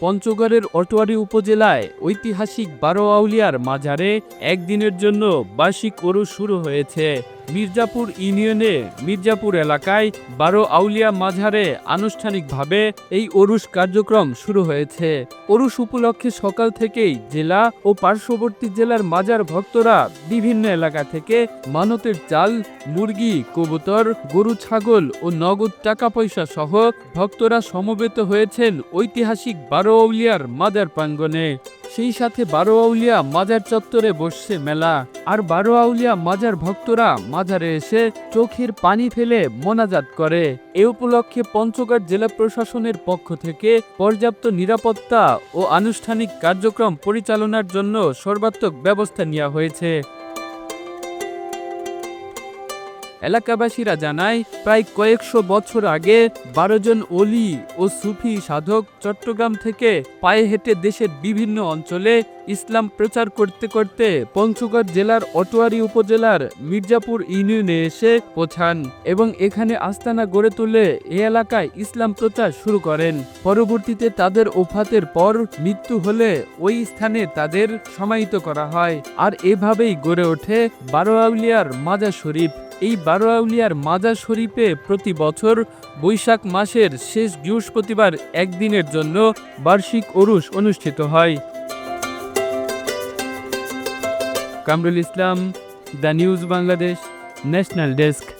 পঞ্চগড়ের অটোয়ারি উপজেলায় ঐতিহাসিক বারো আউলিয়ার মাজারে একদিনের জন্য বার্ষিক ওরু শুরু হয়েছে। মির্জাপুর ইউনিয়নে মির্জাপুর এলাকায় বারো আউলিয়া মাঝারে আনুষ্ঠানিকভাবে এই ওরুস কার্যক্রম শুরু হয়েছে। ওরুস উপলক্ষে সকাল থেকেই জেলা ও পার্শ্ববর্তী জেলার মাজার ভক্তরা বিভিন্ন এলাকা থেকে মানতের চাল, মুরগি, কবুতর, গরু, ছাগল ও নগদ টাকা পয়সা সহ ভক্তরা সমবেত হয়েছেন ঐতিহাসিক বারো আউলিয়ার মাজার প্রাঙ্গণে। সেই সাথে বারো আউলিয়া মাজার চত্বরে বসছে মেলা। আর বারো আউলিয়া মাজার ভক্তরা মাজারে এসে চোখের পানি ফেলে মোনাজাত করে। এ উপলক্ষে পঞ্চগড় জেলা প্রশাসনের পক্ষ থেকে পর্যাপ্ত নিরাপত্তা ও আনুষ্ঠানিক কার্যক্রম পরিচালনার জন্য সর্বাত্মক ব্যবস্থা নেওয়া হয়েছে। এলাকাবাসীরা জানায়, প্রায় কয়েকশো বছর আগে বারো জন অলি ও সুফি সাধক চট্টগ্রাম থেকে পায়ে হেঁটে দেশের বিভিন্ন অঞ্চলে ইসলাম প্রচার করতে করতে পঞ্চগড় জেলার অটোয়ারি উপজেলার মির্জাপুর ইউনিয়নে এসে পৌঁছান এবং এখানে আস্তানা গড়ে তুলে এ এলাকায় ইসলাম প্রচার শুরু করেন। পরবর্তীতে তাদের ওফাতের পর মৃত্যু হলে ওই স্থানে তাদের সমাহিত করা হয়। আর এভাবেই গড়ে ওঠে বারো আউলিয়ার মাজার শরীফ। এই বারোয়াউলিয়ার মাজার শরীফে প্রতি বছর বৈশাখ মাসের শেষ বৃহস্পতিবার একদিনের জন্য বার্ষিক ওরুস অনুষ্ঠিত হয়। Kamrul Islam, the news Bangladesh, national desk.